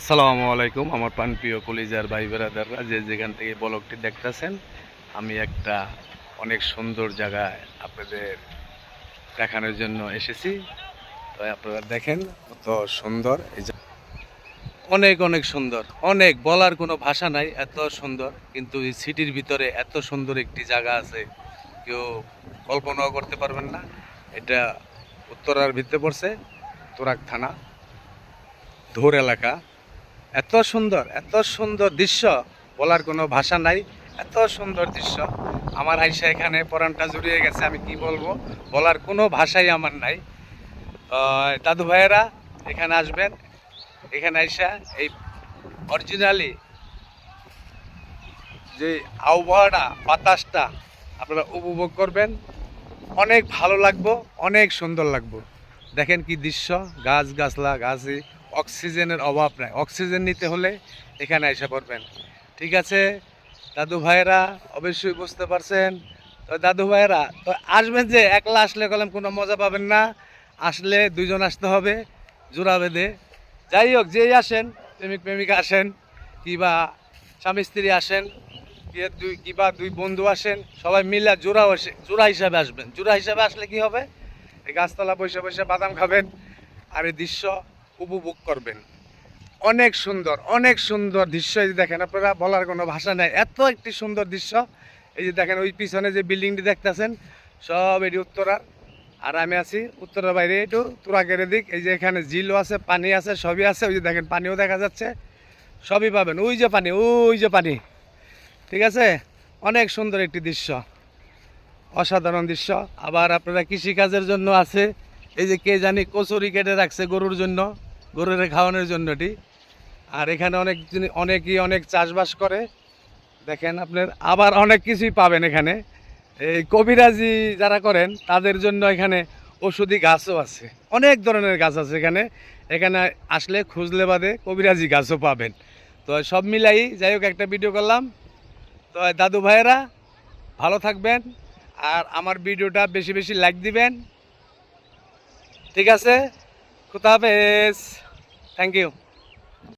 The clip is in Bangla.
আসসালামু আলাইকুম, আমার প্রাণপ্রিয় কলিজার ভাই বেরাদাররা, যে যেখান থেকে ব্লগটি দেখতেছেন, আমি একটা অনেক সুন্দর জায়গায় আপনাদের দেখানোর জন্য এসেছি। তো আপনারা দেখেন কত সুন্দর, এই অনেক অনেক সুন্দর। অনেক বলার কোনো ভাষা নাই, এত সুন্দর। কিন্তু এই সিটির ভিতরে এত সুন্দর একটি জায়গা আছে, কেউ কল্পনাও করতে পারবেন না। এটা উত্তরার ভিতরে পড়ছে তোরাক থানা, ধোর এলাকা। এত সুন্দর এত সুন্দর দৃশ্য। বলার কোনো ভাষা নাই। এত সুন্দর দৃশ্য। আমার আইসা এখানে পরানটা জুড়িয়ে গেছে, আমি কি বলব? বলার কোনো ভাষাই আমার নাই। দাদু ভাইয়েরা, এখানে আসবেন। এখানে আইসা এই অরিজিনালি যে আবহাওয়াটা, বাতাসটা আপনারা উপভোগ করবেন। অনেক ভালো লাগবো, অনেক সুন্দর লাগবো। দেখেন কি দৃশ্য, গাছ গাছলা, গাছে অক্সিজেনের অভাব নাই। অক্সিজেন নিতে হলে এখানে এসে পড়বেন। ঠিক আছে? দাদু ভাইয়েরা অবশ্যই বুঝতে পারছেন। তো দাদু ভাইয়েরা, তো আসবেন যে, একলা আসলে কলম কোনো মজা পাবেন না। আসলে দুইজন আসতে হবে, জোড়া বেঁধে। যাই হোক, যেই আসেন, প্রেমিক প্রেমিকা আসেন, কিবা স্বামী স্ত্রী আসেন দুই, কিবা দুই বন্ধু আসেন, সবাই মিলে জোড়া বসে জোড়া হিসাবে আসবেন। জোড়া হিসাবে আসলে কি হবে? এই গাছতলা বসে বসে বাদাম খাবেন, আর এই দৃশ্য উপভোগ করবেন। অনেক সুন্দর অনেক সুন্দর দৃশ্য এই যে দেখেন, আপনারা বলার কোনো ভাষা নেই। এত একটি সুন্দর দৃশ্য। এই যে দেখেন, ওই পিছনে যে বিল্ডিংটি দেখতেছেন, সব এটি উত্তরার আর আমি আছি উত্তরের বাইরে, একটু তুরাকের দিক। এই যে এখানে ঝিলও আছে, পানি আছে, সবই আছে। ওই যে দেখেন, পানিও দেখা যাচ্ছে। সবই পাবেন। ওই যে পানি, ওই যে পানি। ঠিক আছে? অনেক সুন্দর একটি দৃশ্য। অসাধারণ দৃশ্য। আবার আপনারা কৃষিকাজের জন্য আছে। এই যে কে জানি কচুরি কেটে রাখছে গরুর জন্য। গরুরে খাওয়ানোর জন্যটি। আর এখানে অনেক অনেকেই অনেক চাষবাস করে। দেখেন আপনার আবার অনেক কিছুই পাবেন এখানে। এই কবিরাজি যারা করেন, তাদের জন্য এখানে ওষুধি গাছও আছে। অনেক ধরনের গাছ আছে এখানে। এখানে আসলে খুঁজলে বাদে কবিরাজি গাছও পাবেন। তো সব মিলাই যাই হোক, একটা ভিডিও করলাম। তো দাদু ভাইয়েরা, ভালো থাকবেন। আর আমার ভিডিওটা বেশি বেশি লাইক দিবেন। ঠিক আছে? খুদা হাফেজ। thank you.